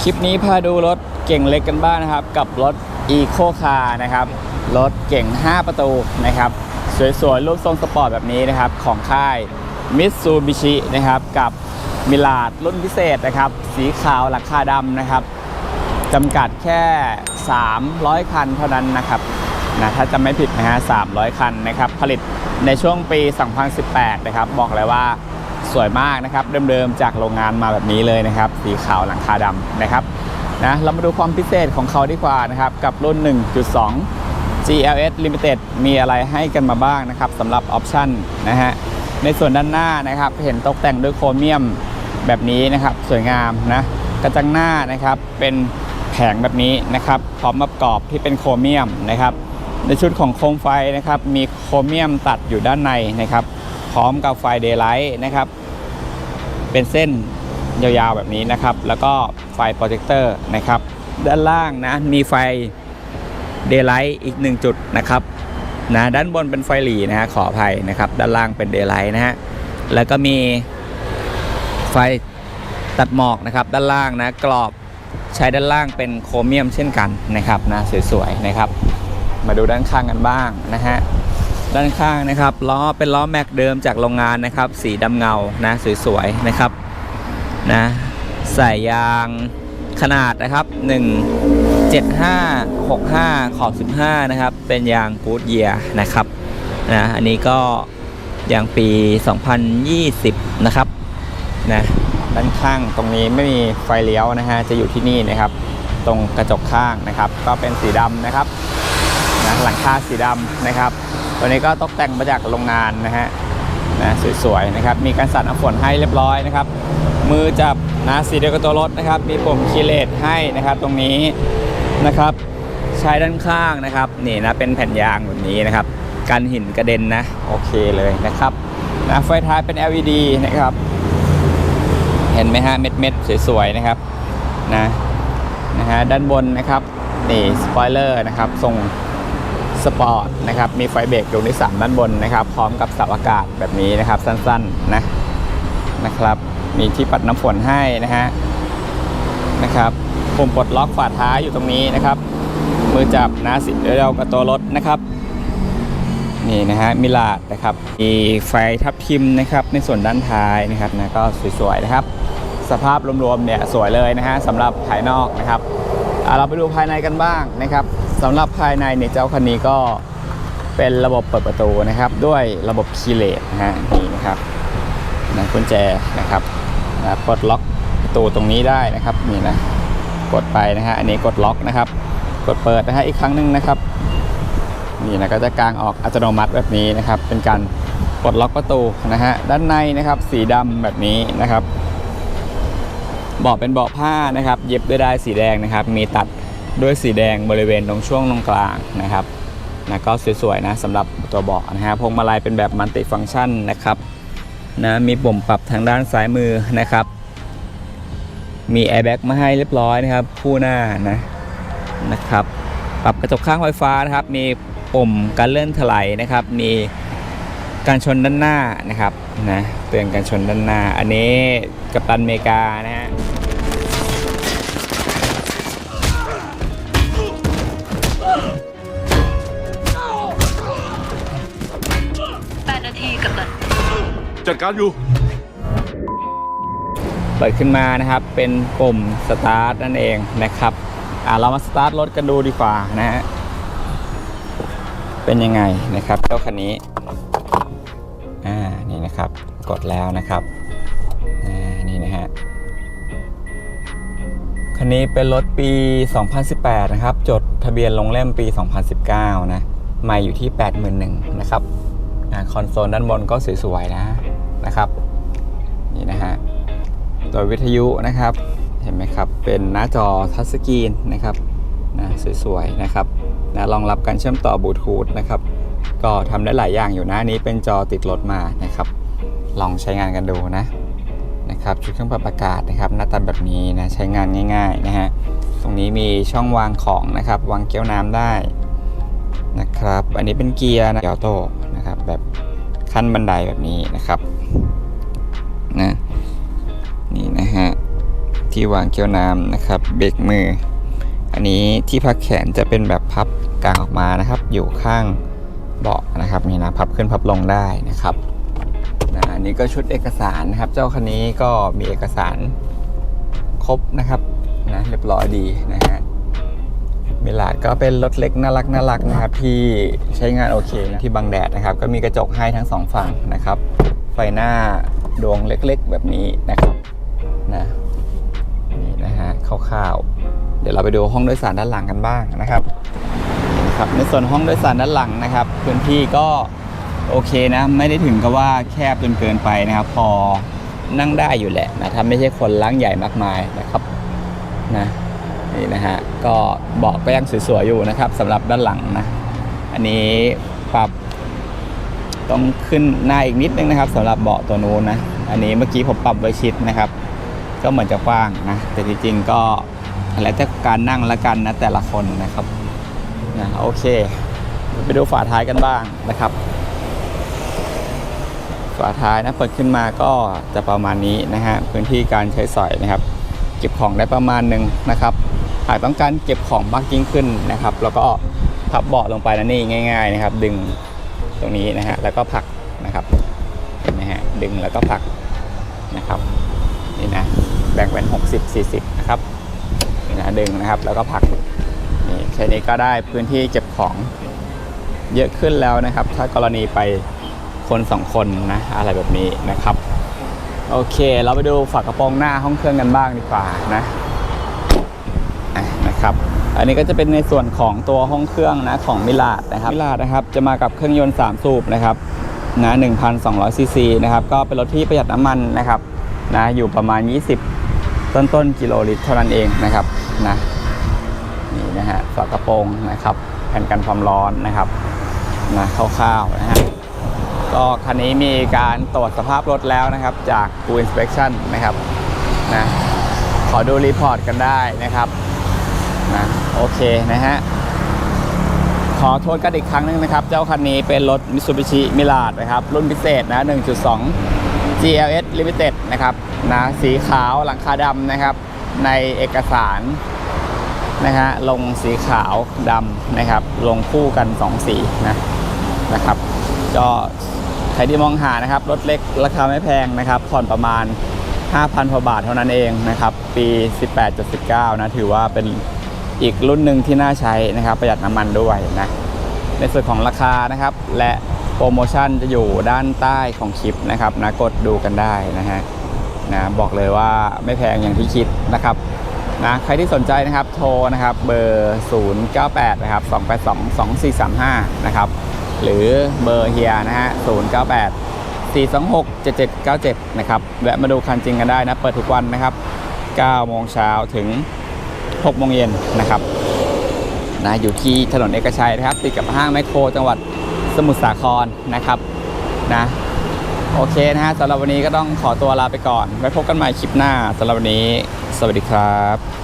คลิปนี้พาดูรถเก่งเล็กกันบ้างนะครับ กับรถ Eco Car นะครับ รถเก่ง 5 ประตูนะครับ สวยๆ รูปทรงสปอร์ตแบบนี้นะครับ ของค่าย Mitsubishi นะครับ กับมิลาดรุ่นพิเศษนะครับ สีขาวหลังคาดำนะครับจำกัดแค่ 300 คันเท่านั้นนะครับ นะถ้าจำไม่ผิดนะฮะ300 คันนะครับผลิตในช่วงปี 2018 นะครับ บอกเลยว่าสวยมากนะครับ เดิมๆ จากโรงงานมาแบบนี้เลยนะครับ สีขาวหลังคาดำนะครับนะเรามาดูความพิเศษของเขาดีกว่านะครับ กับรุ่น 1.2 GLS Limited มีอะไรให้กันมาบ้างนะครับสำหรับออปชั่นนะฮะในส่วนด้านหน้านะครับ เห็นตกแต่งด้วยโครเมียมแบบนี้นะครับ สวยงามนะกระจังหน้านะครับเป็นแผงแบบนี้นะครับ พร้อมกับกรอบที่เป็นโครเมียมนะครับ ในชุดของโคมไฟนะครับ มีโครเมียมตัดอยู่ด้านในนะครับ พร้อมกับไฟเดย์ไลท์นะครับ เป็นเส้นยาวๆแบบนี้นะครับ แล้วก็ไฟโปรเจคเตอร์นะครับ ด้านล่างนะ มีไฟเดย์ไลท์อีก 1 จุดนะครับนะด้านบนเป็นไฟหลีนะฮะขออภัยนะครับ ด้านล่างเป็นเดย์ไลท์นะฮะแล้วก็มีไฟตัดหมอกนะครับ ด้านล่างนะกรอบใช้ด้านล่างเป็นโครเมียมเช่นกันนะครับนะสวยๆนะครับ มาดูด้านข้างกันบ้างนะฮะด้านข้างนะครับล้อเป็นล้อแม็กเดิมจากโรงงานนะครับ สีดำเงานะสวยๆนะครับนะใส่ยางขนาดนะครับ 175 65 ขอบ 15 นะครับ เป็นยางกูดเยียนะครับนะอันนี้ก็ยางปี 2020 นะครับนะด้านข้างตรงนี้ไม่มีไฟเลี้ยวนะฮะจะอยู่ที่นี่นะครับ ตรงกระจกข้างนะครับ ก็เป็นสีดำนะครับ หลังคาสีดำนะครับ ตัวนี้ก็ตกแต่งมาจากโรงงานนะฮะนะสวยๆนะครับ มีการสั่นน้ำฝนให้เรียบร้อยนะครับ มือจับนะสีเดียวกับตัวรถนะครับ มีปุ่มคีเลสให้นะครับตรงนี้นะครับ ใช้ด้านข้างนะครับนี่นะเป็นแผ่นยางแบบนี้นะครับกันหินกระเด็นนะโอเคเลยนะครับนะไฟท้ายเป็น LED นะครับ เห็นไหมฮะเม็ดเม็ดๆสวยๆนะครับนะนะฮะด้านบนนะครับนี่สปอยเลอร์นะครับทรง สปอร์ตนะครับ มีไฟเบรกดวงที่3ด้านบนนะครับ พร้อมกับเสาอากาศแบบนี้นะครับ สั้นๆนะนะครับ มีที่ปัดน้ำฝนให้นะฮะนะครับปุ่มปลดล็อกฝาท้ายอยู่ตรงนี้นะครับ มือจับนะสิเดียวกับตัวรถนะครับนี่นะฮะมิลาดนะครับมีไฟทับทิมนะครับในส่วนด้านท้ายนะครับนะก็สวยๆนะครับ สภาพรวมๆเนี่ยสวยเลยนะฮะสำหรับภายนอกนะครับเราไปดูภายในกันบ้างนะครับ สำหรับภายในเนี่ยเจ้าคันนี้ก็เป็นระบบเปิดประตูนะครับ ด้วยระบบคีย์เลสนะฮะนี่นะครับนะกุญแจนะครับนะปลดล็อกประตูตรงนี้ได้นะครับนี่นะกดไปนะฮะอันนี้กดล็อกนะครับ กดเปิดนะฮะอีกครั้งหนึ่งนะครับนี่นะก็จะกางออกอัตโนมัติแบบนี้นะครับ เป็นการปลดล็อกประตูนะฮะด้านในนะครับสีดำแบบนี้นะครับเบาะเป็นเบาะผ้านะครับ เย็บด้วยด้ายสีแดงนะครับ มีตัด ด้วยสีแดงบริเวณตรงช่วงตรงกลางนะครับนะก็สวยๆนะสำหรับตัวเบาะนะฮะพวงมาลัยเป็นแบบมัลติฟังก์ชันนะครับนะมีปุ่มปรับทางด้านซ้ายมือนะครับ มีแอร์แบ็กมาให้เรียบร้อยนะครับคู่หน้านะนะครับ ปรับกระจกข้างไฟฟ้านะครับ มีปุ่มการเลื่อนถลายนะครับ มีการชนด้านหน้านะครับนะเตือนการชนด้านหน้า อันนี้กัปตันเมกานะฮะ จัดการอยู่ เปิดขึ้นมานะครับ เป็นปุ่มสตาร์ทนั่นเองนะครับ อ่าเรามาสตาร์ทรถกันดูดีกว่านะฮะ เป็นยังไงนะครับเจ้าคันนี้ อ่า นี่นะครับ กดแล้วนะครับ อ่า นี่นะฮะ คันนี้เป็นรถปี 2018 นะครับ จดทะเบียนลงเล่มปี 2019 นะ ไม่อยู่ที่ 81,000นะครับอคอนโซลด้านบนก็สวยๆนะ นะครับนี่นะฮะโดยวิทยุนะครับเห็นไหมครับเป็นหน้าจอทัชสกรีนนะครับนะสวยๆนะครับนะรองรับการเชื่อมต่อบลูทูธนะครับก็ทำได้หลายอย่างอยู่นะนี้เป็นจอติดรถมานะครับลองใช้งานกันดูนะนะครับชุดเครื่องปรับอากาศนะครับหน้าตาแบบนี้นะใช้งานง่ายๆนะฮะตรงนี้มีช่องวางของนะครับวางเกี๊ยวน้ำได้นะครับ อันนี้เป็นเกียร์นะเกียร์โตนะครับแบบขั้นบันไดแบบนี้นะครับ นะนี่นะฮะที่วางเกียวน้ำนะครับเบรกมือ อันนี้ที่พักแขนจะเป็นแบบพับกลางออกมานะครับ อยู่ข้างเบาะนะครับนี่นะพับขึ้นพับลงได้นะครับนะอันนี้ก็ชุดเอกสารนะครับ เจ้าคันนี้ก็มีเอกสารครบนะครับนะเรียบร้อยดีนะฮะมิลาดก็เป็นรถเล็กน่ารักน่ารักนะครับ ที่ใช้งานโอเคนะที่บังแดดนะครับ ก็มีกระจกให้ทั้งสองฝั่งนะครับ ไฟหน้า ดวงเล็กๆ แบบนี้นะครับนะนี่นะฮะคร่าวๆ เดี๋ยวเราไปดูห้องโดยสารด้านหลังกันบ้างนะครับนะครับในส่วนห้องโดยสารด้านหลังนะครับ พื้นที่ก็โอเคนะ ไม่ได้ถึงกับว่าแคบจนเกินไปนะครับ พอนั่งได้อยู่แหละนะถ้าไม่ใช่คนล้างใหญ่มากมายนะครับนะนี่นะฮะก็เบาะก็ยังสวยๆอยู่นะครับสำหรับด้านหลังนะ อันนี้ปรับ ต้องขึ้นหน้าอีกนิดนึงนะครับสำหรับเบาะตัวนู้นนะอันนี้เมื่อกี้ผมปรับไว้ชิดนะครับ ก็เหมือนจะกว้างนะแต่จริงๆก็แล้วแต่การนั่งละกันนะแต่ละคนนะครับนะโอเค ไปดูฝาท้ายกันบ้างนะครับ ฝาท้ายนะเปิดขึ้นมาก็จะประมาณนี้นะฮะพื้นที่การใช้สอยนะครับ เก็บของได้ประมาณหนึ่งนะครับหากต้องการเก็บของมากยิ่งขึ้นนะครับ แล้วก็พับเบาะลงไปนะนี่ง่าย ๆ นะครับ ดึง ตรงนี้นะฮะแล้วก็ผลักนะครับเห็นไหมฮะดึงแล้วก็ผลักนะครับนี่นะแบ่งเป็น 60 40 นะครับนี่นะดึงนะครับแล้วก็ผลักนี่แค่นี้ก็ได้พื้นที่เก็บของเยอะขึ้นแล้วนะครับ ถ้ากรณีไปคนสองคนนะอะไรแบบนี้นะครับโอเค เราไปดูฝากระโปรงหน้าห้องเครื่องกันบ้างดีกว่านะ ครับอันนี้ก็จะเป็นในส่วนของตัวห้องเครื่องนะของมิลาดนะครับมิลาดนะครับจะมากับเครื่องยนต์ 3 สูบนะครับนะ1,200ซีซีนะครับก็เป็นรถที่ประหยัดน้ำมันนะครับนะอยู่ประมาณ 20 ต้นต้นๆกิโลลิตรเท่านั้นเองนะครับนะนี่นะฮะฝากระโปรงนะครับ แผ่นกันความร้อนนะครับนะคร่าวๆนะฮะก็คันนี้มีการตรวจสภาพรถแล้วนะครับ จาก Good Inspection นะครับนะขอดูรีพอร์ตกันได้นะครับ นะโอเคนะฮะ ขอโทษกันอีกครั้งหนึงนะครับ เจ้าคันนี้เป็นรถ Mitsubishi Mirage นะครับ รุ่นพิเศษนะ 1.2 GLS Limited นะครับนะสีขาวหลังคาดำนะครับ ในเอกสารนะฮะลงสีขาวดำนะครับ ลงคู่กัน 2 สีนะนะครับก็ใครที่มองหานะครับ รถเล็กราคาไม่แพงนะครับ ผ่อนประมาณ 5,000กว่าบาทเท่านั้นเองนะครับ ปี 18.19 นะ ถือว่าเป็น อีกรุ่นหนึ่งที่น่าใช้นะครับ ประหยัดน้ำมันด้วยนะในส่วนของราคานะครับ และโปรโมชั่นจะอยู่ด้านใต้ของคลิปนะครับนะกดดูกันได้นะฮะนะบอกเลยว่าไม่แพงอย่างที่คิดนะครับนะใครที่สนใจนะครับโทรนะครับเบอร์ 098 นะครับ 282 2435 นะครับ หรือเบอร์เฮียนะฮะ 098 426 7797 นะครับ แวะมาดูคันจริงกันได้นะ เปิดทุกวันนะครับ 9 โมงเช้าถึง 6โมงเย็นนะครับนะอยู่ที่ถนนเอกชัยนะครับ ติดกับห้างแมคโคร จังหวัดสมุทรสาครนะครับนะโอเคนะฮะสำหรับวันนี้ก็ต้องขอตัวลาไปก่อน ไว้พบกันใหม่คลิปหน้าสำหรับวันนี้ สวัสดีครับ